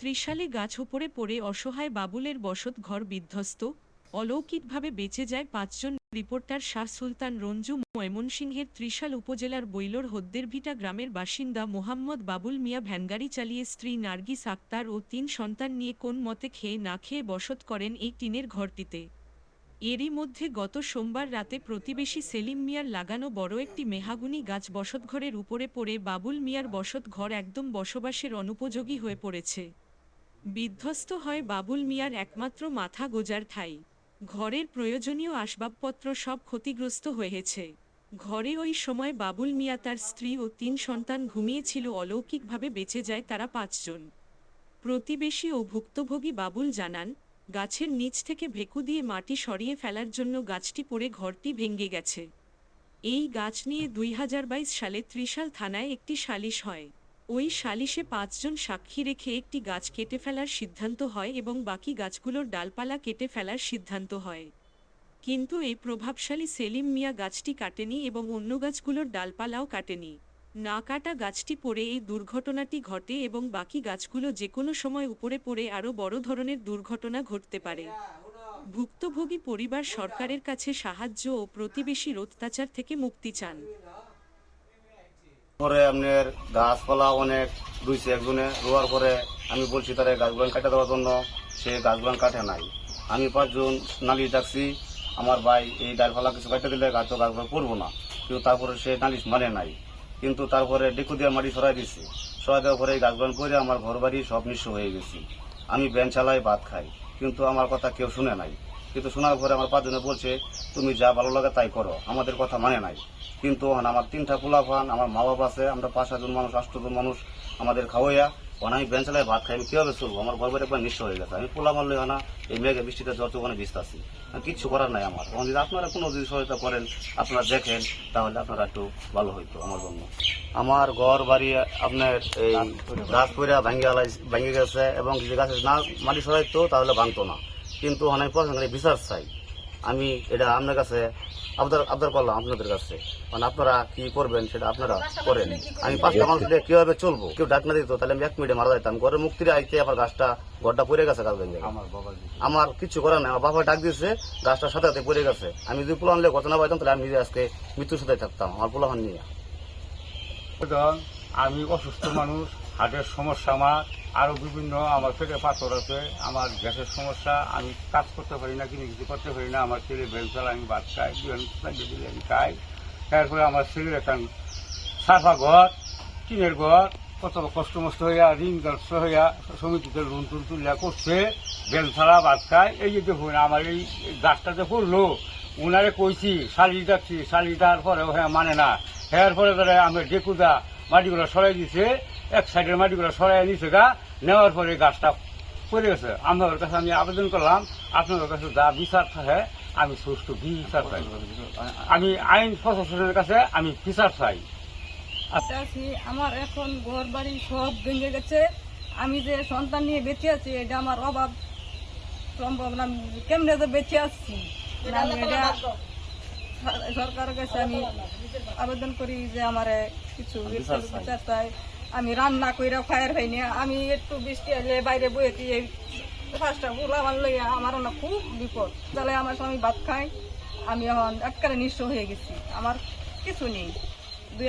ত্রিশালে গাছ উপরে পড়ে অসহায় বাবুলের বসত ঘর বিধ্বস্ত, অলৌকিকভাবে বেঁচে যায় পাঁচজন রিপোর্টার শাহ সুলতান রঞ্জু ময়মনসিংহের ত্রিশাল উপজেলার বৈলোর হদ্দেরভিটা গ্রামের বাসিন্দা মোহাম্মদ বাবুল মিয়া ভ্যানগাড়ি চালিয়ে স্ত্রী নার্গিস আক্তার ও তিন সন্তান নিয়ে কোন মতে খেয়ে না খেয়ে বসত করেন এই টিনের ঘরটিতে। এরই মধ্যে গত সোমবার রাতে প্রতিবেশী সেলিম মিয়ার লাগানো বড় একটি মেহাগুনি গাছ বসতঘরের উপরে পড়ে বাবুল মিয়ার বসত ঘর একদম বসবাসের অনুপযোগী হয়ে পড়েছে। বিধ্বস্ত হয় বাবুল মিয়ার একমাত্র মাথা গোজার ঠাই। ঘরের প্রয়োজনীয় আসবাবপত্র সব ক্ষতিগ্রস্ত হয়েছে। ঘরে ওই সময় বাবুল মিয়া তার স্ত্রী ও তিন সন্তান ঘুমিয়েছিল অলৌকিকভাবে বেঁচে যায় তারা পাঁচজন। প্রতিবেশী ও ভুক্তভোগী বাবুল জানান, গাছের নিচ থেকে ভেকু দিয়ে মাটি সরিয়ে ফেলার জন্য গাছটি পড়ে ঘরটি ভেঙে গেছে। এই গাছ নিয়ে দুই হাজার বাইশ সালে ত্রিশাল থানায় একটি সালিশ হয়। ওই সালিশে পাঁচজন সাক্ষী রেখে একটি গাছ কেটে ফেলার সিদ্ধান্ত হয় এবং বাকি গাছগুলোর ডালপালা কেটে ফেলার সিদ্ধান্ত হয়। কিন্তু এই প্রভাবশালী সেলিম মিয়া গাছটি কাটেনি এবং অন্য গাছগুলোর ডালপালাও কাটেনি। না কাটা গাছটি পড়ে এই দুর্ঘটনাটি ঘটে এবং বাকি গাছগুলো যে কোনো সময় উপরে পড়ে আরও বড় ধরনের দুর্ঘটনা ঘটতে পারে। ভুক্তভোগী পরিবার সরকারের কাছে সাহায্য ও প্রতিবেশীর অত্যাচার থেকে মুক্তি চান। পরে আপনার গাছপালা অনেক রুইছে একজনে, রোয়ার পরে আমি বলছি, তারা গাছগুলো কাটে দেওয়ার জন্য সে গাছগুলো কাটে নাই। আমি পাঁচজন নালিশ ডাকছি, আমার ভাই এই ডালপালা কিছু কাটে দিলে গাছ গাছগুলো করব না। কিন্তু তারপরে সে নালিশ মানে নাই। কিন্তু তারপরে ডেকু দিয়ে মাটি সরাই দিচ্ছি সরাই দেওয়ার পরে এই গাছগুলো করে আমার ঘর বাড়ি সব নিঃস্ব হয়ে গেছি। আমি ব্যান চালাই, ভাত খাই। কিন্তু আমার কথা কেউ শুনে নাই। কিন্তু শোনার পরে আমার পাঁচজনে বলছে তুমি যা ভালো লাগে তাই করো। আমাদের কথা মানে নাই। কিন্তু আমার তিনটা পোলা ফান আমার মা বাবা আছে আমরা পাঁচ সাতজন মানুষ আটজন মানুষ আমাদের খাওয়াইয়া ওখানে আমি বেঞ্চ চালাই ভাত খাই আমি কীভাবে চলবো? আমার ঘর বাড়ি একবার নিঃস্ব হয়ে গেছে। আমি পোলা মারলে না এই মেঘে বৃষ্টিতে জ্বর ওখানে ভিজতাছি কিচ্ছু করার নাই আমার। এখন যদি আপনারা কোনো যদি সহায়তা করেন আপনারা দেখেন তাহলে আপনারা একটু ভালো হইতো আমার জন্য। আমার ঘর বাড়ি আপনার এই গাছ পইরা ভাঙ্গে ভাঙ্গে গেছে এবং যদি গাছে না মাটি সরাইতো তাহলে ভাঙতো না। কিন্তু অনেক পছন্দ বিচার চাই। আমি এটা আপনার কাছে আবদার আবদার করলাম আপনাদের কাছে। মানে আপনারা কি করবেন সেটা আপনারা করেন। আমি পাঁচটা মানুষ দিয়ে কীভাবে চলবো? কেউ ডাক না দিত তাহলে আমি এক মিনিটে মারা যাইতাম। ঘরের মুক্তির আইতে আমার গাছটা ঘরটা পড়ে গেছে কাজ আমার বাবা আমার কিছু করার নাই। আমার বাবা ডাক দিয়েছে গাছটার সাথে সাথে পড়ে গেছে। আমি যদি পোলা আনলে ঘটনা পাইতাম তাহলে আমি নিজে আজকে মৃত্যুর সাথে থাকতাম। আমার পোলাহান নিয়ে আমি অসুস্থ মানুষ হার্টের সমস্যা আমার। আরও বিভিন্ন আমার পেটে পাথর আছে, আমার গ্যাসের সমস্যা, আমি কাজ করতে পারি না কিন্তু কিছু করতে পারি না, আমার ছেলে বেলচাল আমি ভাত খাই আমি খাই তারপরে আমার ছেলের একটা সাফা ঘর, টিনের ঘর, কত কষ্ট মষ্ট হইয়া ঋণগ্রস্ত হইয়া সমিতিতে লোন টুন তুলিয়া করছে, বেল ছাড়া ভাত খায়। এই যে দেখুন, আমার এই গাছটা যে করল উনারে কইছি, শালি যাচ্ছি, শালি দেওয়ার পরে হ্যাঁ মানে না। হ্যাঁ পরে তারা আমার ডেকুদা মাটিগুলো সরাই দিছে এক সাইডের মাটিগুলো সরাই দিছে গা নেওয়ার পরে গাছটা পড়ে গেছে। আপনাদের কাছে আমি আবেদন করলাম আপনাদের কাছে যা বিচার থাকে আমি সুষ্ঠু বিচার চাই। আমি আইন প্রশাসনের কাছে আমি বিচার চাই। আমার এখন ঘর বাড়ি সব ভেঙে গেছে। আমি যে সন্তান নিয়ে বেঁচে আছি এটা আমার অভাব। সম্ভব না কেমনে তো বেঁচে আসছি আমি এটা সরকারের কাছে আমি আবেদন করি যে আমার কিছু বিচার চাই। আমি রান্না করে ফায়ার হয়নি। আমি একটু বৃষ্টি হলে বাইরে বইয়েছি এই ফার্স্টটা আমার লইয়া আমার অনেক খুব বিপদ। তাহলে আমার স্বামী ভাত খাই আমি এখন একবারে নিঃস্ব হয়ে গেছি। আমার কিছু নেই। দুই